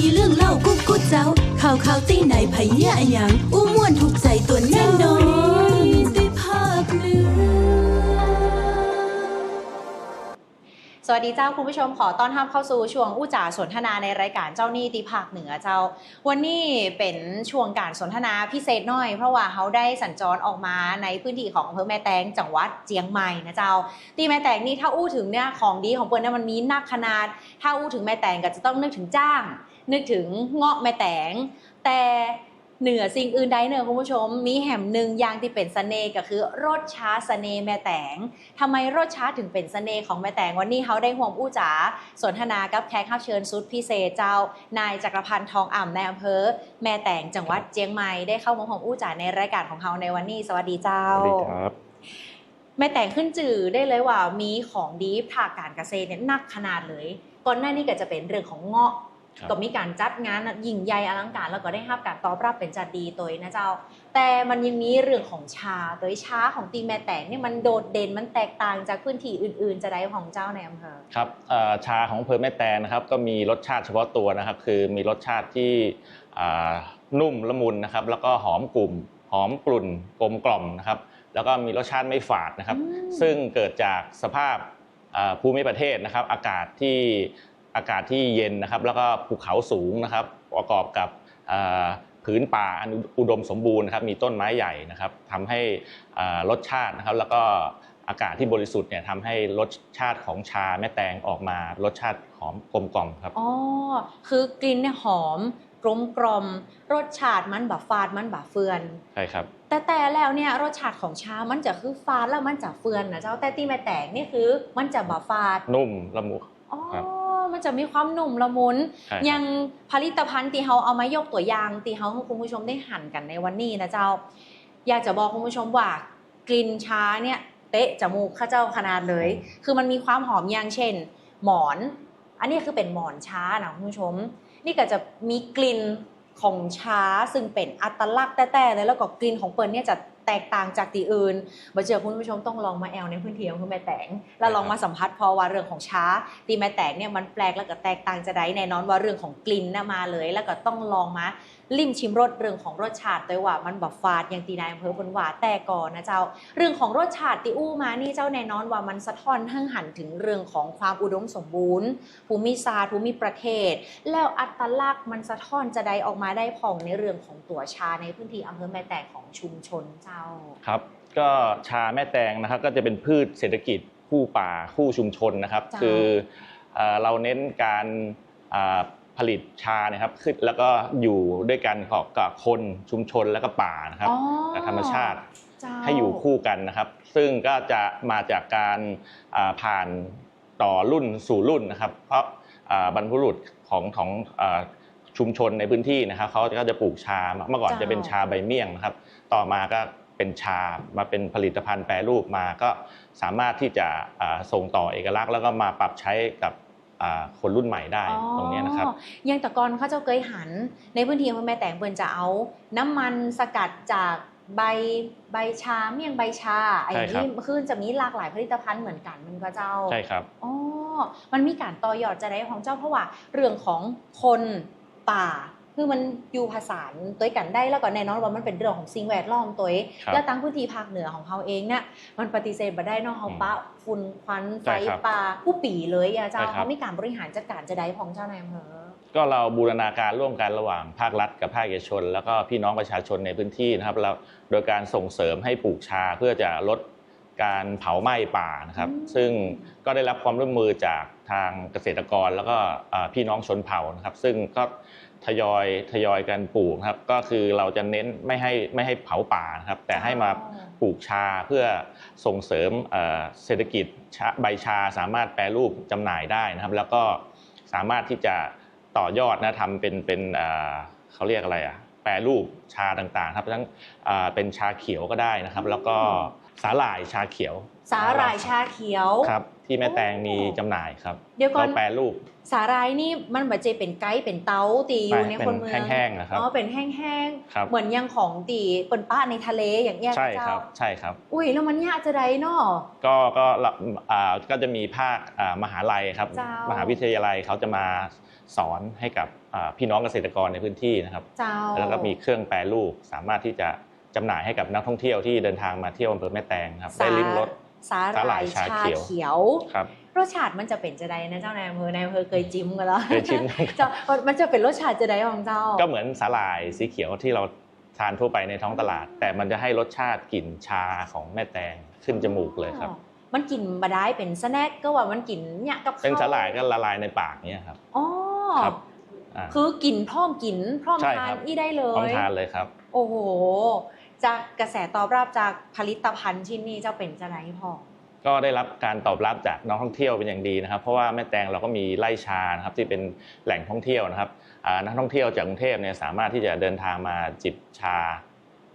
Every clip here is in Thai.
มีเรื่องเล่ากุ๊กกุ๊กเจ้า ข่าวข่าวตีไหนไผเยอะหยังอู้ม่วนถูกใจตัวแน่นอนได้ภาคเนือสวัสดีเจ้าคุณผู้ชมขอต้อนรับเข้าสู่ช่วงอู้จ่าสนทนาในรายการเจ้าหนี้ตีภาคเหนือเจ้า วันนี้เป็นช่วงการสนทนาพิเศษหน่อย เพราะว่าเขาได้สัญจรออกมาในพื้นที่ของอำเภอแม่แตงจังหวัดเจียงใหม่นะเจ้า ตีแม่แตงนี่ถ้าอู้ถึงเนี่ยของดีของเปิ้ลเนี่ยมันมีนักขนาด ถ้าอู้ถึงแม่แตงก็จะต้องนึกถึงจ้าง นึกถึงเงาะแม่แตง แต่เหนือสิ่งอื่นใดเนอะคุณผู้ชม มีแหมหนึ่งอย่างที่เป็นเสน่ห์ก็คือรสชาเสน่ห์แม่แตงทำไมรสชาติถึงเป็นเสน่ห์ของแม่แตงวันนี้เขาได้ห่วมอู้จ๋าสนทนากับแขกรับเชิญสุดพิเศษเจ้า นายจักรพันธ์ทองอ่ำในอำเภอ แม่แตงจังหวัดเจียงใหม่ได้เข้ามาห่วมอู้จ๋าในรายการของเขาในวันนี้ สวัสดีเจ้าสวัสดีครับแม่แต่งขึ้นจื่อได้เลยว่ามีของดีภาคการเกษตรเนี่ยหนักขนาดเลยก่อนหน้านี้ก็จะเป็นเรื่องของเงาะครับ ก็มีการจัดงานยิ่งใหญ่อลังการ แล้วก็ได้รับการตอบรับเป็นจัดดีตัวนะเจ้า แต่มันยังมีเรื่องของชาตัวชาของตีแม่แต่งเนี่ยมันโดดเด่นมันแตกต่างจากพื้นที่อื่น ๆ จะได้ของเจ้าในอำเภอครับเอ่อชาของอำเภอแม่แตงนะครับ ก็มีรสชาติเฉพาะตัวนะครับ คือมีรสชาติที่อ่านุ่มละมุนนะครับ แล้วก็หอมกลุ่ม หอมกลุ่นกลมกล่อมนะครับ แล้วก็มีรสชาติไม่ฝาดนะครับอืมซึ่งเกิดจากสภาพอ่าภูมิประเทศนะครับ อากาศที่ อากาศที่เย็นนะครับ แล้วก็ภูเขาสูงนะครับ ประกอบกับอ่าผืนป่าอันอุดมสมบูรณ์นะครับ มีต้นไม้ใหญ่นะครับทำให้อ่ารสชาตินะครับ แล้วก็อากาศที่บริสุทธิ์เนี่ยทำให้รสชาติของชาแม่แตงออกมารสชาติหอมกลมกล่อมครับ อ๋อ คือกลิ่นเนี่ยหอมกลมกลอมรสชาติมันแบบฟาดมันแบบเฟือน ใช่ครับ แต่แต่แล้วเนี่ยรสชาติของชา มันจะคือฟาดแล้วมันจะเฟือนนะเจ้าแต่ที่แม่แตกนี่คือ มันจะบาฟาด นุ่มละมุนอ๋อครับ มันจะมีความหนุ่มละมุนใช่ครับยังผลิตภัณฑ์ที่เขาเอามายกตัวอย่างที่เขาให้คุณผู้ชมได้หั่นกันในวันนี้นะเจ้า อยากจะบอกคุณผู้ชมว่ากลิ่นชาเนี่ยเตะจมูกข้าเจ้าขนาดเลย คือมันมีความหอมอย่างเช่น หมอน อันนี้คือเป็นหมอนชานะคุณผู้ชม นี่ก็จะมีกลิ่นของชาซึ่งเป็นอัตลักษณ์แต่ๆเลยแล้วก็กลิ่นของเปิร์นเนี่ยจะ แตกต่างจากที่อื่นมาเจอคุณผู้ชมต้องลองมาแอลในพื้นที่ของคุณแม่แตงแล้วลองมาสัมผัสพอว่าเรื่องของชาตีแม่แตงเนี่ยมันแปลกแล้วก็แตกต่างจะได้แน่นอนว่าเรื่องของกลิ่นน่ะมาเลย แล้วก็ต้องลองมาลิ้มชิมรสเรื่องของรสชาติด้วว่ามันแบบฟาดอย่างตีนายอำเภอบนหวาแต่ก่อนนะเจ้า เรื่องของรสชาติติอู้มานี่เจ้าแน่นอนว่ามันสะท้อนทั้งหันถึงเรื่องของความอุดมสมบูรณ์ ภูมิศาสตร์ภูมิประเทศ แล้วอัตลักษณ์มันสะท้อนจะได้ออกมาได้ผ่องในเรื่องของตัวชาในพื้นที่อำเภอแม่แตกของชุมชนเจ้าครับ ก็ชาแม่แตงนะครับก็จะเป็นพืชเศรษฐกิจคู่ป่าคู่ชุมชนนะครับ จ้าคือเอ่อเราเน้นการอ่าผลิตชาเนะครับขึ้นแล้วก็อยู่ด้วยกันกับกับคนชุมชนแล้วก็ป่านะครับอ๋อกับธรรมชาติ เจ้า ให้อยู่คู่กันนะครับ ซึ่งก็จะมาจากการอ่าผ่านต่อรุ่นสู่รุ่นนะครับ เพราะอ่าบรรพบุรุษของของอ่าชุมชนในพื้นที่นะครับเขาก็จะปลูกชาเมื่อก่อนจะเป็นชาใบเมี่ยงนะครับ ต่อมาก็ เป็นชามาเป็นผลิตภัณฑ์แปรรูปมาก็สามารถที่จะอ่าส่งต่อเอกลักษณ์แล้วก็มาปรับใช้กับอ่าคนรุ่นใหม่ได้ตรงเนี้ยนะครับอ๋ออยังแตะกอนเขาเจ้าเคยหัน ในพื้นที่อำเภอแม่แตงเปิ้นจะเอาน้ำมันสกัดจากใบใบชาเมี่ยงใบชาไอ้ใช่ครับนี่คือจะมีหลากหลายผลิตภัณฑ์เหมือนกันมันก็เจ้าใช่ครับอ๋อมันมีการต่อยอดจะได้ของเจ้าเพราะว่าเรื่องของคนป่า คือมันอยู่ผสานตัวกันได้แล้วก็แน่นอนว่ามันเป็นเรื่องของสิ่งแวดล้อมตัวเองครับแล้วตั้งพื้นที่ภาคเหนือของเขาเองเนี่ยมันปฏิเสธมาได้เนอกเขาอืมปะฝุ่นควันไฟใช่ครับป่าผู้ปีเลยอะเจ้าใช่ครับเขามีการบริหารจัดการจะได้ของเจ้านายอำเภอก็เราบูรณาการร่วมกันระหว่างภาครัฐกับภาคเอกชน แล้วก็พี่น้องประชาชนในพื้นที่นะครับเราโดยการส่งเสริมให้ปลูกชาเพื่อจะลดการเผาไหม้ป่านะครับอืมซึ่งก็ได้รับความร่วมมือจากทางเกษตรกรแล้วก็อ่าพี่น้องชนเผ่านะครับ ซึ่งก็ ทยอยทยอยกันปลูกนะครับ ก็คือเราจะเน้นไม่ให้ไม่ให้เผาป่านะครับ แต่ให้มาปลูกชาเพื่อส่งเสริมเอ่อเศรษฐกิจชาใบชาสามารถแปรรูปจำหน่ายได้นะครับ แล้วก็สามารถที่จะต่อยอดนะทำเป็นเป็นเอ่อเขาเรียกอะไรอะแปรรูปชาต่างๆ ครับทั้งอ่าเป็นชาเขียวก็ได้นะครับ แล้วก็สาหร่ายชาเขียว สาหร่ายชาเขียวครับ ที่แม่แตงมีโอ้จำหน่ายครับเดี๋ยวก่อนก็แปรรูปสาหร่ายนี่มันบัจเจเป็นไกด์เป็นเตาตีอยู่ในเป็คนเมืองแห้งๆนะครับอ๋อเป็นแห้งครับ ๆ เหมือนอยังของตีเปิ่นป้าในทะเลอย่างเงี้ยใช่เจ้าครับ ใช่ครับ อุ้ยแล้วมันยากจะได้เนาะ ก็ก็ละอ่าก็จะมีภาคอ่ามหาลัยครับ เจ้าม มหาวิทยาลัยเขาจะมาสอนให้กับอ่าพี่น้องเกษตรกรในพื้นที่นะครับ เจ้าแล้วก็มีเครื่องแปรรูปสามารถที่จะจำหน่ายให้กับนักท่องเที่ยวที่เดินทางมาเที่ยวอำเภอแม่แตงครับได้ลิ้มรส สาหสาหร่าร่ายยชาชาเขียวเขียวครับรสชาติมันจะเป็นจะไดนะเจ้านายอำเภอนายอำเภอเคยจิ้มกันแล้วเคยชิมเจ้ามันจะเป็นรสชาติจะไดของเจ้า ก็เหมือนสาหร่ายสีเขียวที่เราทานทั่วไปในท้องตลาด แต่มันจะให้รสชาติกลิ่นชาของแม่แตงขึ้นจมูกเลยครับอ๋อมันกลิ่นบาได้เป็นสแน็คก็ว่ามันกลิ่นเนี่ยกับข้วเป็นสาหร่ายก็ละลายในปากเนี่ยครับอ๋อครับอ่าคือกลิ่นพร้อมกลิ่นพร้อมใช่ทาครันบนี่ได้เลต้องยทานเลยครับ โอ้โห จากกระแสตอบรับจากผลิตภัณฑ์ชิ้นนี้เจ้าเป็นจะไรพอก็ได้รับการตอบรับจากนักท่องเที่ยวเป็นอย่างดีนะครับ เพราะว่าแม่แตงเราก็มีไร่ชานะครับที่เป็นแหล่งท่องเที่ยวนะครับนักท่องเที่ยวจากกรุงเทพเนี่ยสามารถที่จะเดินทางมาจิบชา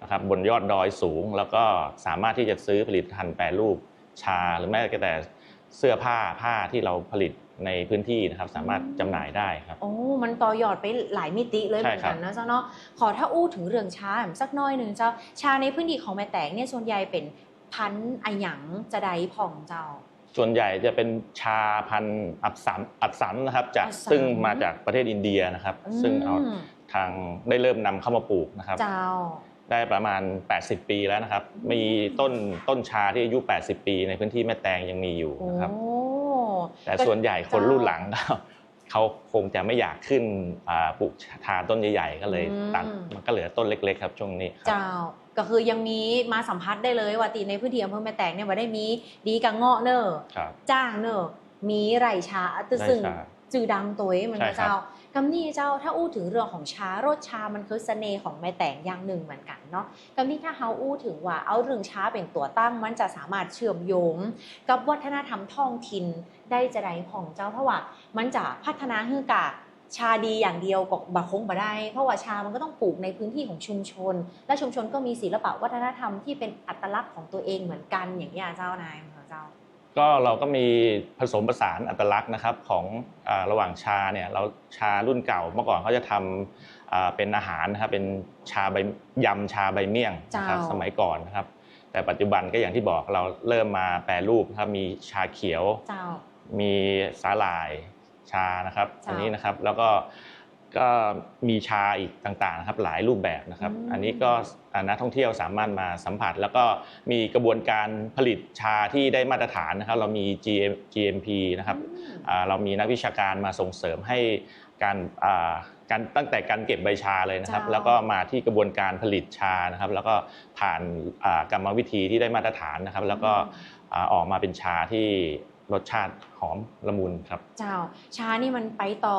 นะครับบนยอดดอยสูง แล้วก็สามารถที่จะซื้อผลิตภัณฑ์แปรรูปชาหรือแม้แต่เสื้อผ้าผ้าที่เราผลิต ในพื้นที่นะครับสามารถจำหน่ายได้ครับโอ้มันต่อยอดไปหลายมิติเลยเหใช่มือนครักับนนะเจ้าเนาะขอถ้าอู้ถึงเรื่องชาสักหน้อยหนึ่งเจ้าชาในพื้นที่ของแม่แตงเนี่ยส่วนใหญ่เป็นพันธุ์อะหยังจะไดผ่องเจ้า ส่วนใหญ่จะเป็นชาพันธุ์อับสัมอับสัมนะครับจากอับสัมซึ่งมาจากประเทศอินเดียนะครับ ซึ่งเอามทางได้เริ่มนำเข้ามาปลูกนะครับ เจ้าได้ประมาณ 80 ปีแล้วนะครับ มีต้นต้นชาที่อายุ 80 ปี ในพื้นที่แม่แตงยังมีอยู่โอ้นะครับ แต่ส่วนใหญ่คนรุ่นหลังก็เขาคงจะไม่อยากขึ้นอ่าปลูกชาต้นใหญ่ๆ ก็เลยอืมตัดมันก็เหลือต้นเล็ก ๆ ครับช่วงนี้ครับเจ้าก็คือยังมีมาสัมผัสได้เลยว่าตีในพื้นที่อำเภอแม่แตงเนี่ยว่าได้มีดีกังเงาะเนอะครับจ้างเนอะมีไรชาตึซึ่งไร่ชาจือดังตัวเองมันก็ใช่ครับเจ้า กำนี่เจ้าถ้าอู้ถึงเรื่องของชารสชา มันคือเสน่ห์ของแม่แตงอย่างหนึ่งเหมือนกันเนาะกำนี่ถ้าเฮาอู้ถึงว่าเอาเรื่องชาเป็นตัวตั้ง มันจะสามารถเชื่อมโยง กับวัฒนธรรมท้องถิ่นได้จะได้ของเจ้าเพราะว่ามันจะพัฒนาฮือกะชาดีอย่างเดียวก็บะคงบะได้ เพราะว่าชามันก็ต้องปลูกในพื้นที่ของชุมชน และชุมชนก็มีศิลปะวัฒนธรรมที่เป็นอัตลักษณ์ของตัวเองเหมือนกันอย่างนี้เจ้านายของเจ้า ก็เราก็มีผสมผสานอัตลักษณ์นะครับของอาระหว่างชาเนี่ยเราชารุ่นเก่าเมื่อก่อนเขาจะทำอ่าเป็นอาหารนะครับเป็นชาใบยำชาใบเมี่ยงนะครับเจ้าสมัยก่อนนะครับแต่ปัจจุบันก็อย่างที่บอกเราเริ่มมาแปรรูปนะครับมีชาเขียวเจ้ามีสาหร่ายชานะครับเจ้าอันนี้นะครับแล้วก็ ก็มีชาอีกต่างๆนะครับหลายรูปแบบนะครับอืมอันนี้ก็อ่านักท่องเที่ยวสามารถมาสัมผัส แล้วก็มีกระบวนการผลิตชาที่ได้มาตรฐานนะครับ เรามี GM GMP นะครับอืมอ่าเรามีนักวิชาการมาส่งเสริมให้การอ่าการตั้งแต่การเก็บใบชาเลยนะครับเจ้าแล้วก็มาที่กระบวนการผลิตชานะครับ แล้วก็ผ่านอ่ากรรมวิธีที่ได้มาตรฐานนะครับ แล้วก็อ่าออกมาเป็นชาที่รสชาติหอมละมุนครับ เจ้าชานี่มันไปต่อ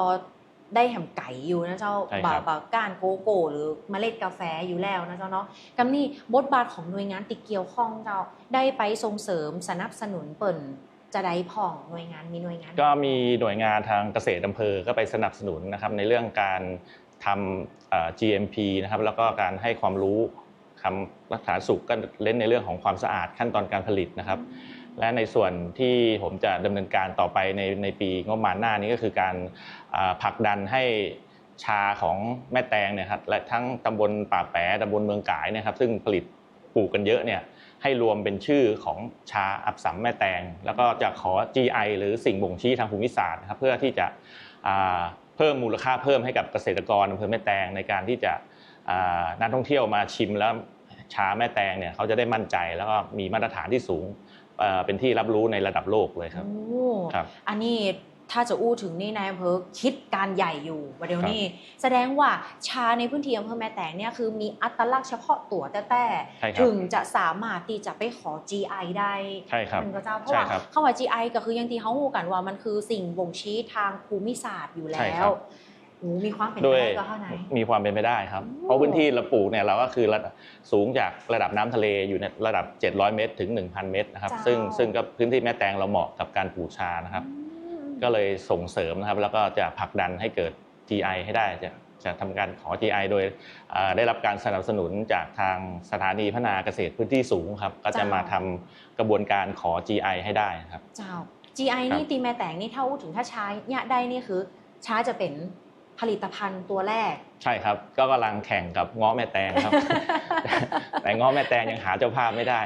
ได้แหมไก่อยู่นะเจ้าใช่บาครับบาก้านโกโก้หรือเมล็ดกาแฟอยู่แล้วนะเจ้าเนาะกำนี่บทบาทของหน่วยงานติเกี่ยวข้องเจ้าได้ไปส่งเสริมสนับสนุนเปิ่นจะได้ผ่องหน่วยงานมีหน่วยงานก็มีหน่วยงานทางเกษตรอำเภอก็ไปสนับสนุนนะครับในเรื่องการทำเอ่อ GMP นะครับแล้วก็การให้ความรู้คำรักษาสุขก็เล่นในเรื่องของความสะอาดขั้นตอนการผลิตนะครับ และในส่วนที่ผมจะดำเนินการต่อไปในในปีงบประมาณหน้านี้ก็คือการผลักดันให้ชาของแม่แตงเนี่ยครับและทั้งตำบลป่าแปะตำบลเมืองกายนะครับ ซึ่งผลิตปลูกกันเยอะเนี่ยให้รวมเป็นชื่อของชาอับสัมแม่แตง แล้วก็จะขอ GI หรือสิ่งบ่งชี้ทางภูมิศาสตร์นะครับเพื่อที่จะเพิ่มมูลค่าเพิ่มให้กับเกษตรกรอำเภอแม่แตงในการที่จะนักท่องเที่ยวมาชิมแล้วชาแม่แตงเนี่ยเขาจะได้มั่นใจแล้วก็มีมาตรฐานที่สูง เอ่อเป็นที่รับรู้ในระดับโลกเลยครับโอ้ครับอันนี้ถ้าจะอู้ถึงนี่นายอำเภอคิดการใหญ่อยู่ประเดี๋ยวนี้ แสดงว่าชาในพื้นที่อำเภอแม่แตงเนี่ยคือมีอัตลักษณ์เฉพาะตัวแต่แต่ใช่ครับถึงจะสามารถที่จะไปขอ GI ได้ใช่ครับมันก็เจ้าเพราะใช่ว่าครับคำว่า GI ก็คืออยังที่เขาหูกันว่ามันคือสิ่งบ่งชี้ทางภูมิศาสตร์อยู่ใช่แล้ครัวบ โอ้มีความเป็นด้ไปวยได้ก็เท่าไหนมีความเป็นไปได้ครับโอ้เพราะพื้นที่เราปลูกเนี่ยเราก็คือระดับสูงจากระดับน้ำทะเลอยู่ในระดับ 700 เมตร ถึง 1,000 เมตรนะครับ ซึ่งซึ่งก็พื้นที่แม่แตงเราเหมาะกับการปลูกชานะครับอืมก็เลยส่งเสริมนะครับ แล้วก็จะผลักดันให้เกิด GI ให้ได้จะจะทำการขอ GI โดยอ่าได้รับการสนับสนุนจากทางสถานีพัฒนาเกษตรพื้นที่สูงครับ ก็จะมาทำกระบวนการขอ GI ให้ได้ครับเจ้า GI ครับนี่ตีแม่แต่งนี่ถ้าอู้ถึงถ้าช้าเนี่ยได้นี่คือช้าจะเป็น ผลิตภัณฑ์ตัวแรกใช่ครับ ก็กำลังแข่งกับง้อแม่แตงครับ แต่ง้อแม่แตงยังหาเจ้าภาพไม่ได้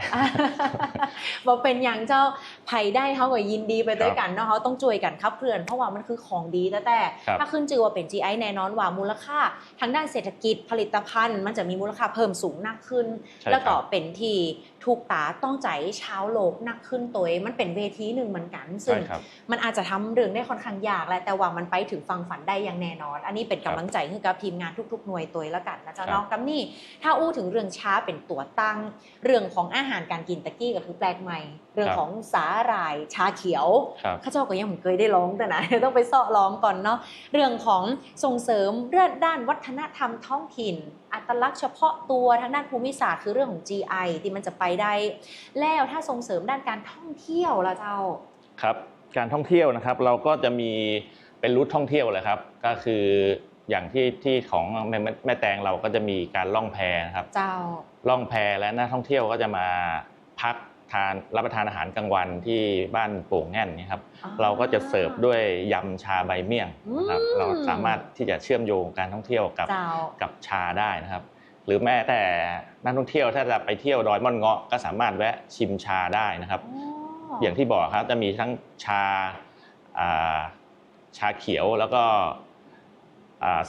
บอกเป็นอย่างเจ้าไผ่ได้เขาก็ยินดีไปด้วยครับกันเนาะเขาต้องช่วยกันครับเพื่อนเพราะว่ามันคือของดีแต่แต่ครับถ้าขึ้นจือว่าเป็น GI แน่นอนว่ามูลค่า ทางด้านเศรษฐกิจผลิตภัณฑ์ มันจะมีมูลค่าเพิ่มสูงนักขึ้นใช่แล้วก็ครับเป็นที่ถูกตาต้องใจชาวโลกนักขึ้นตัวเองมันเป็นเวทีหนึ่งเหมือนกัน ซึ่งใช่ครับมันอาจจะทำเรื่องได้ค่อนข้างยากแหละแต่ว่ามันไปถึงฟังฝันได้อย่างแน่นอน อันนี้เป็นกำลังใจให้กับทีมงานทุกๆหน่วยตัวแล้วกันนะจ๊ะครับน้องกัมนี่ ถ้าอู้ถึงเรื่องช้าเป็นตัวตั้ง เรื่องของอาหารการกินตะกี้ก็คือแปลกใหม่ เรื่องของสาหร่ายชาเขียวครับข้าเจ้าก็ยังไม่เคยได้ร้องแต่นะต้องไปเสาะร้องก่อนเนาะเรื่องของส่งเสริมเรื่องด้านวัฒนธรรมท้องถิ่น อัตลักษณ์เฉพาะตัวทางด้านภูมิศาสตร์คือเรื่องของ GI ที่มันจะไปได้ แล้วถ้าส่งเสริมด้านการท่องเที่ยวละเจ้าครับการท่องเที่ยวนะครับเราก็จะมีเป็นรูทท่องเที่ยวเลยครับ ก็คือ อย่างที่ที่ของแม่แม่แม่แตงเราก็จะมีการล่องแพนะครับเจ้าล่องแพและนักท่องเที่ยวก็จะมาพักทานรับประทานอาหารกลางวันที่บ้านโป่งแง่นนี่ครับอ่าเราก็จะเสิร์ฟด้วยยำชาใบเมี่ยงนะครับอืมเราสามารถที่จะเชื่อมโยงการท่องเที่ยวกับเจ้ากับชาได้นะครับ หรือแม้แต่นักท่องเที่ยวถ้าจะไปเที่ยวดอยม่อนเงาะก็สามารถแวะชิมชาได้นะครับ อย่างที่บอกครับจะมีทั้งชาอ่าชาเขียวแล้วก็อ่า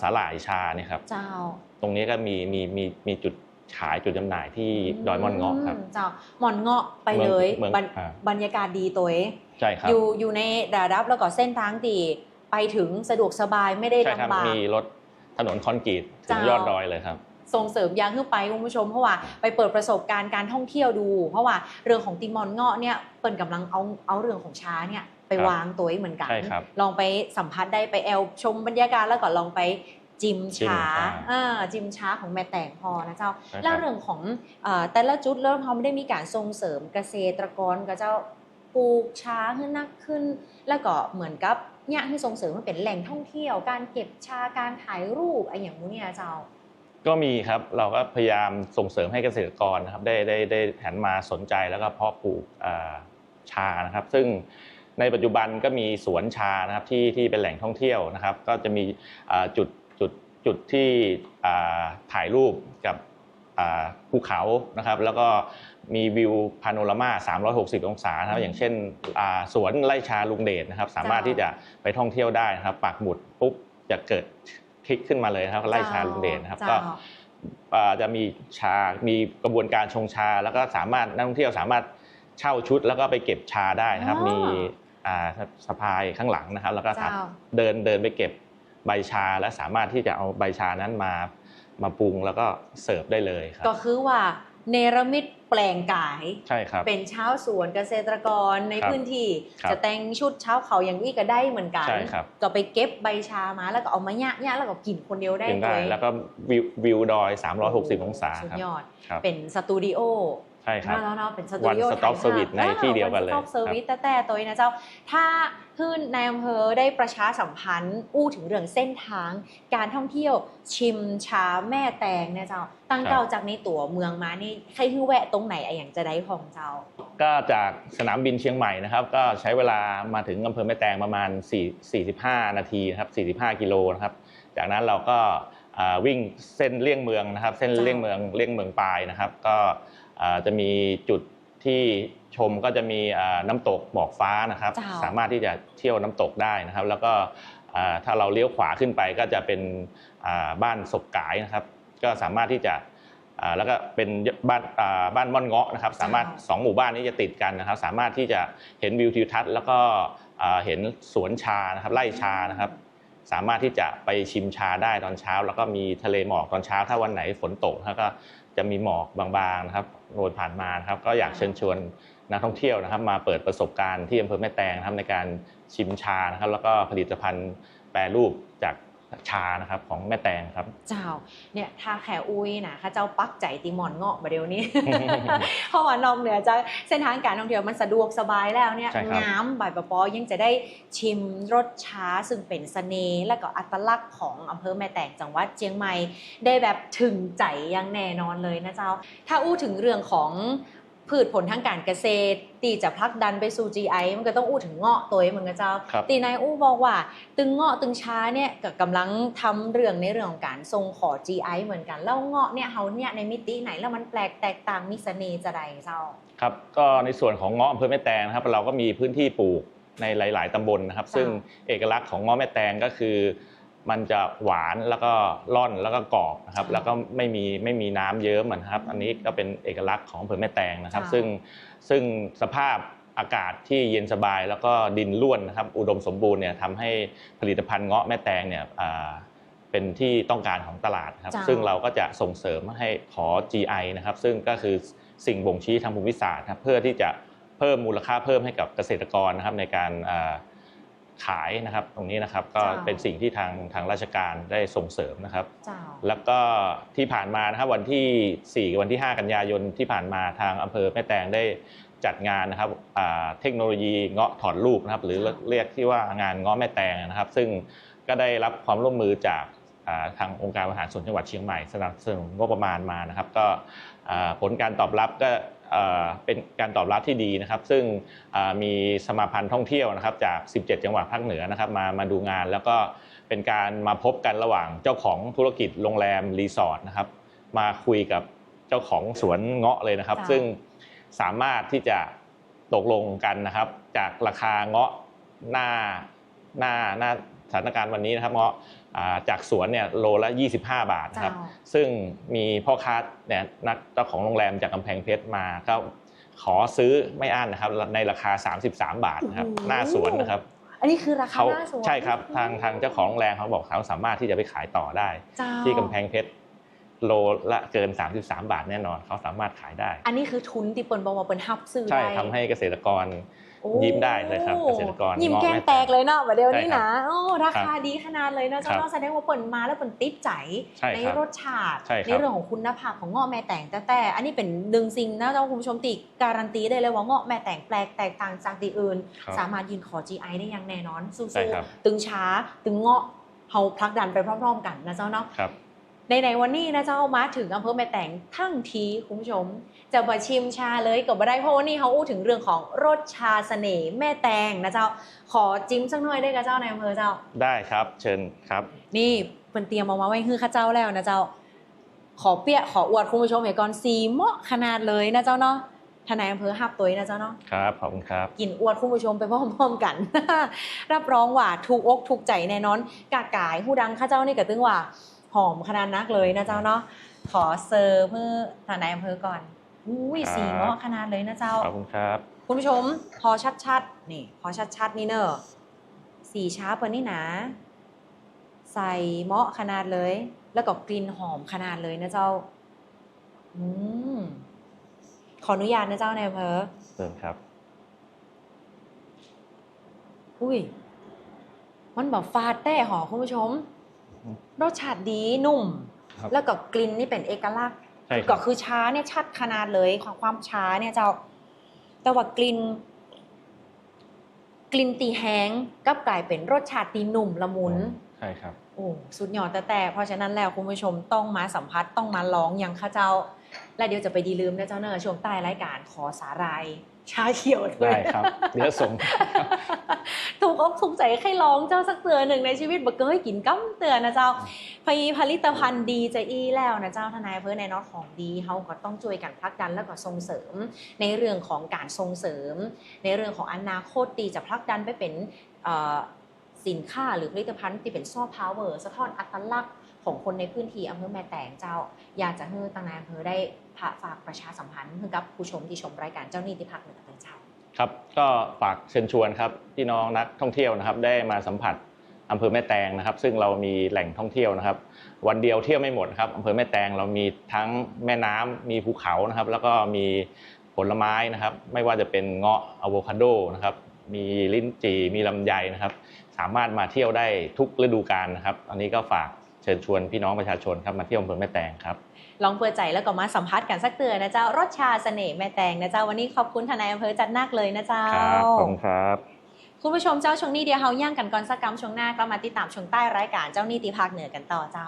สาหร่ายชาเนี่ยครับเจ้า ตรงนี้ก็มีมีมีมีจุดขายจุดจำหน่ายที่ดอยม่อนเงาะครับ เจ้าหมอนเงาะไปเลยเมืองบรรอ่าบรรยากาศดีตัวเองใช่ครับอยู่อยู่ในระดับแล้วก็เส้นทางดีไปถึงสะดวกสบายไม่ได้ใช่ครับลำบากมีรถถนนคอนกรีตถึงเจ้ายอดดอยเลยครับส่งเสริมยางขึ้นไปคุณผู้ชมเพราะว่าไปเปิดประสบการณ์การท่องเที่ยวดู เพราะว่าเรื่องของติมอนเงาะเนี่ยเปิ่นกำลังเอาเอาเรื่องของช้าเนี่ย ไปครับวางตัวไว้เหมือนกันใช่ครับลองไปสัมผัสได้ไปแอลชมบรรยากาศแล้วก็ลองไปจิมจิมช้าช้าอ่าจิมช้าของแม่แต่งพอนะเจ้าใช่ครับแล้วเรื่องของเอ่อแต่ละจุดเริ่มเขาไม่ได้มีการส่งเสริมเกษตรกรก็เจ้าปลูกช้าขึ้นนักขึ้น แล้วก็เหมือนกับเนี่ยที่ส่งเสริมมันเป็นแหล่งท่องเที่ยว การเก็บชาการถ่ายรูปอะไรอย่างนู้นเนี่ยเจ้า ก็มีครับเราก็พยายามส่งเสริมให้เกษตรกรนะครับได้ได้ได้หันมาสนใจแล้วก็เพาะปลูกอ่าชานะครับ ซึ่ง ในปัจจุบันก็มีสวนชานะครับที่ที่เป็นแหล่งท่องเที่ยวนะครับ ก็จะมีอ่าจุดจุดจุดที่อ่าถ่ายรูปกับอ่าภูเขานะครับ แล้วก็มีวิวพาโนรามา 360 องศานะครับอย่างเช่นอ่าสวนไร่ชาลุงเดชนะครับ สามารถที่จะไปท่องเที่ยวได้นะครับปักหมุดปุ๊บจะเกิดคลิกขึ้นมาเลยนะครับไร่ชาลุงเดชนะครับก็เจ้าอ่าจะมีชา มีกระบวนการชงชา แล้วก็สามารถนักท่องเที่ยวสามารถ เช่าชุดแล้วก็ไปเก็บชาได้นะครับ อ๋อมีอ่าสะพายข้างหลังนะครับ แล้วก็สามเจ้าเดินเดินไปเก็บใบชาและสามารถที่จะเอาใบชานั้นมามาปรุงแล้วก็เสิร์ฟได้เลยครับ ก็คือว่าเนรมิตแปลงกาย ใช่ครับ เป็นชาวสวนเกษตรกรในครับพื้นที่ ครับจะแต่งชุดเช้าเขาอย่างนี้ก็ได้เหมือนกัน ใช่ครับ ก็ไปเก็บใบชามาแล้วก็เอามาแยะแยะแล้วก็กินคนเดียวได้กินได้เลยแล้วก็วิววิวดอย 360 องศาสุดครับยอด ครับ เป็นสตูดิโอ ใช่ครับเนาะเนาะเป็นสตูดิโอ One stop service ในที่เดียวกันเลยสต็อปเซอร์วิสแต่แต่ตัวนี้นะเจ้า ถ้าขึ้นในอำเภอได้ประชาสัมพันธ์อู้ถึงเรื่องเส้นทาง การท่องเที่ยวชิมชาแม่แตงเนี่ยเจ้า ตั้งครับเก่าจากในตั๋วเมืองมานี่ใครคือแวะตรงไหนอะอย่างจะได้ของเจ้า ก็จากสนามบินเชียงใหม่นะครับ ก็ใช้เวลามาถึงอำเภอแม่แตงประมาณ 4 45 นาทีนะครับ45 กิโลนะครับ จากนั้นเราก็อ่าวิ่งเส้นเลี่ยงเมืองนะครับ เส้นจ้ะเลี่ยงเมืองเลี่ยงเมืองปลายนะครับ ก็อ่า จะมีจุดที่ชมก็จะมีอ่าน้ำตกหมอกฟ้านะครับจ้ะสามารถที่จะเที่ยวน้ำตกได้นะครับ แล้วก็อ่าถ้าเราเลี้ยวขวาขึ้นไปก็จะเป็นอ่าบ้านศพกายนะครับ ก็สามารถที่จะอ่าแล้วก็เป็นบ้านอ่าบ้านม่อนเงาะนะครับ สามารถสองหมู่บ้านนี้จะติดกันนะครับ สามารถที่จะเห็นวิวทิวทัศน์ แล้วก็อ่าเห็นสวนชานะครับไร่ชานะครับ สามารถที่จะไปชิมชาได้ตอนเช้า แล้วก็มีทะเลหมอกตอนเช้า ถ้าวันไหนฝนตกนะครับก็ จะมีหมอกบางๆนะครับโรยผ่านมานะครับ ก็อยากเชิญชวนนักท่องเที่ยวนะครับ มาเปิดประสบการณ์ที่อำเภอแม่แตงนะครับในการชิมชานะครับ แล้วก็ผลิตภัณฑ์แปรรูปจาก ชานะครับของแม่แตงครับ เจ้าเนี่ยถ้าแขอุ้ยนะข้าเจ้าปักใจตีหมอนเงาะมาเดี๋ยวนี้ เพราะว่านอกเหนือจากเส้นทางการท่องเที่ยวมันสะดวกสบายแล้วเนี่ยใช่ครับน้ำบ่ายปะปอยังจะได้ชิมรสชาซึ่งเป็นเสน่ห์และก็อัตลักษณ์ของอำเภอแม่แตงจังหวัดเชียงใหม่ได้แบบถึงใจอย่างแน่นอนเลยนะเจ้า ถ้าอู้ถึงเรื่องของ พืชผลทางการเกษตร ตีจะผลักดันไปสู่ GI มันก็ต้องอู้ถึงเงาะตัวเองเหมือนกันเจ้าครับตีนายอู้บอกว่า ตึงเงาะตึงช้าเนี่ยก็กำลังทำเรื่องในเรื่องของการทรงขอ GI เหมือนกัน แล้วเงาะเนี่ยเขาเนี่ยในมิติไหนแล้วมันแปลกแตกต่างมีเสน่ห์จะใดเจ้า ครับก็ในส่วนของเงาะอำเภอแม่แตงนะครับเราก็มีพื้นที่ปลูกในหลาย ๆตำบลนะครับจ้ะซึ่งเอกลักษณ์ของเงาะแม่แตงก็คือ มันจะหวานแล้วก็ร่อนแล้วก็กรอบนะครับแล้วก็ไม่มีไม่มีน้ำเยิ้มนะครับ อันนี้ก็เป็นเอกลักษณ์ของอำเภอแม่แตงนะครับ ซึ่งซึ่งสภาพอากาศที่เย็นสบายแล้วก็ดินร่วนนะครับ อุดมสมบูรณ์เนี่ยทำให้ผลิตภัณฑ์เงาะแม่แตงเนี่ยอ่าเป็นที่ต้องการของตลาดนะครับจ้ะซึ่งเราก็จะส่งเสริมให้ขอ GI นะครับ ซึ่งก็คือสิ่งบ่งชี้ทางภูมิศาสตร์นะครับเพื่อที่จะเพิ่มมูลค่าเพิ่มให้กับเกษตรกรนะครับในการอ่า ขายนะครับ ตรงนี้นะครับก็จ้ะเป็นสิ่งที่ทางทางราชการได้ส่งเสริมนะครับเจ้าแล้วก็ที่ผ่านมานะครับวันที่4กับวันที่ 5 กันยายนที่ผ่านมาทางอำเภอแม่แตงได้จัดงานนะครับอ่าเทคโนโลยีเงาะถอดรูปนะครับ หรือค่ะเรียกที่ว่างานเงาะแม่แตงนะครับ ซึ่งก็ได้รับความร่วมมือจากอ่าทางองค์การบริหารส่วนจังหวัดเชียงใหม่สนับสนุนงบประมาณมานะครับ ก็อ่าผลการตอบรับก็อ่า เป็นการตอบรับที่ดีนะครับ ซึ่งอ่ามีสมาพันธ์ท่องเที่ยวนะครับจาก 17 จังหวัดภาคเหนือนะครับมามาดูงาน แล้วก็เป็นการมาพบกันระหว่างเจ้าของธุรกิจโรงแรมรีสอร์ทนะครับมาคุยกับเจ้าของสวนเงาะเลยนะครับจ้ะซึ่งสามารถที่จะตกลงกันนะครับ จากราคาเงาะหน้าหน้าหน้าสถานการณ์วันนี้นะครับเงาะอ่า จากสวนเนี่ยโลละ 25 บาทนะครับเจ้าซึ่งมีพ่อค้าเนี่ยนักเจ้าของโรงแรมจากกำแพงเพชรมาก็ขอซื้อไม่อั้นนะครับ ในราคา 33 บาทนะครับโอ้โหหน้าสวนนะครับอันนี้คือราคาเขาหน้าสวนใช่ครับทางทางเจ้าของโรงแรมเขาบอกเขาสามารถที่จะไปขายต่อได้เจ้าที่กำแพงเพชรโลละเกิน 33 บาทแน่นอนเขาสามารถขายได้ อันนี้คือทุนที่เปิลบอกว่าเปิลฮับซื้อใช่ได้ทำให้เกษตรกรโอ้ ยิ้มได้เลยครับเกษตรกรยิ้มเงาะแก้มแม่แตกเลยเนาะประเดี๋ยวใช่นี้ครับนะโอ้ราคาดีขนาดเลยเนาะเจ้าครับเนาะแสดงว่าเปิลมาแล้วเปิลติดใจใช่ครับรสชาติใช่ครับเรื่องของคุณภาพของเงาะแม่แต่งแต่แต่อันนี้เป็นดึงซิงนะเจ้าคุณผู้ชมติการันตีได้เลยว่าเงาะแม่แต่งแปลกแตกต่างจากที่อื่นครับสามารถยืนขอ GI ได้อย่างแน่นอนสู้ใช่ครับๆตึงช้าตึงเงาะเฮาพลักดันไปพร้อมๆ กันนะเจ้าเนาะครับในในวันนี้นะเจ้ามาถึงอำเภอแม่แตงทั้งทีคุณผู้ชม จะมาชิมชาเลยก็บ่ได้เพราะว่านี่เขาอู้ถึงเรื่องของรสชาเสน่ห์แม่แตงนะเจ้า ขอจิ้มสักหน่อยได้กับเจ้าในอำเภอเจ้า ได้ครับ เชิญครับ นี่เพิ่นเตรียมเอามาไว้คือข้าเจ้าแล้วนะเจ้า ขอเปียขออวดคุณผู้ชมเห็นก่อนสีเหมาะขนาดเลยนะเจ้าเนาะทนายอำเภอฮับตัวนะเจ้าเนาะครับขอบคุณครับกินอวดคุณผู้ชมไปพร้อมๆกัน รับรองว่าถูกอกถูกใจแน่นอนกากายผู้ดังข้าเจ้านี่ก็ตึงว่าหอมขนาดนักเลยนะเจ้าเนาะขอเซอร์เพื่อทนายอำเภอก่อน อุ้ยครับสีเหมาะขนาดเลยนะเจ้า ขอบคุณครับ คุณผู้ชม พอชัดๆ นี่ พอชัดๆ นี่เนอะสีช้าเปิดนี่นะ ใส่เหมาะขนาดเลย แล้วก็กลิ่นหอมขนาดเลยนะเจ้า อืม ขออนุญาตนะเจ้าในายอำเภอเชิญครับ อุ้ย มันแบบฟาดแต่หอคุณผู้ชมอืมรสชาติดีนุ่มครับแล้วก็กลิ่นนี่เป็นเอกลักษณ์ใช่ค ก็รับคือช้าเนี่ยชัดขนาดเลยความความช้าเนี่ยเจ้าแต่ว่ากลิ่นกลิ่นตีแห้งกลับกลายเป็นรสชาติตีนุ่มละมุนใช่ครับโอ้สุดยอดแต่แต่เพราะฉะนั้นแล้วคุณผู้ชมต้องมาสัมผัสต้องมาลองอย่างข้าเจ้า และเดี๋ยวจะไปดีลืมนะเจ้าเนอะช่วงใต้รายการขอสาหราย ชาเขียวด้วยได้ครับ เดี๋ยวส่งถูกอกถูกใจให้ลองเจ้าสักเตือนหนึ่งในชีวิตบักเคยกินกั้มเตือนนะเจ้าพยผลิตภัณฑ์ดีจะอีแล้วนะเจ้าทนายอำเพื่อในน็อตของดีเขาก็ต้องช่วยกันพลักดันแล้วก็ส่งเสริม ในเรื่องของการส่งเสริม ในเรื่องของอนาคตดีจะพลักดันไปเป็นเอ่อสินค้าหรือผลิตภัณฑ์ที่เป็นซอฟต์พาวเวอร์สะท้อนอัตลักษณ์ของคนในพื้นที่อำเภอแม่แตงเจ้า อยากจะให้ทางนายอำเภอได้พาฝากประชาสัมพันธ์ให้กับผู้ชมที่ชมรายการเจ้าหนี้ที่พักเหนือเจ้าครับก็ฝากเชิญชวนครับพี่น้องนักท่องเที่ยวนะครับ ได้มาสัมผัสอำเภอแม่แตงนะครับ ซึ่งเรามีแหล่งท่องเที่ยวนะครับ วันเดียวเที่ยวไม่หมดครับอำเภอแม่แตงเรามีทั้งแม่น้ำมีภูเขานะครับ แล้วก็มีผลไม้นะครับ ไม่ว่าจะเป็นเงาะอะโวคาโดนะครับมีลิ้นจี่มีลำไยนะครับ สามารถมาเที่ยวได้ทุกฤดูกาลนะครับ อันนี้ก็ฝาก เชิญชวนพี่น้องประชาชนครับมาเที่ยวอำเภอแม่แตงครับ ลองเปิดใจแล้วก็มาสัมภาษณ์กันสักเตือนนะเจ้ารสชาเสน่ห์แม่แตงนะเจ้าวันนี้ขอบคุณทนายอำเภอจัดนักเลยนะเจ้าครับขอบคุณครับคุณผู้ชมเจ้าช่วงนี้เดียวเฮาย่างกันก่อนสักกรรมช่วงหน้าก็มาติดตามช่วงใต้รายการเจ้านี่ตีภาคเหนือกันต่อเจ้า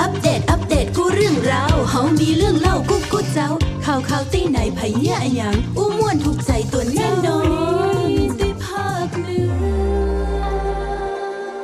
อัปเดตอัปเดตกูเรื่องราวเฮามีเรื่องเล่ากูกูเจ้าข่าวข่าวข่าวตีไหนไผเหี้ยอะหยังอู้ม่วนถูกใจตัวแน่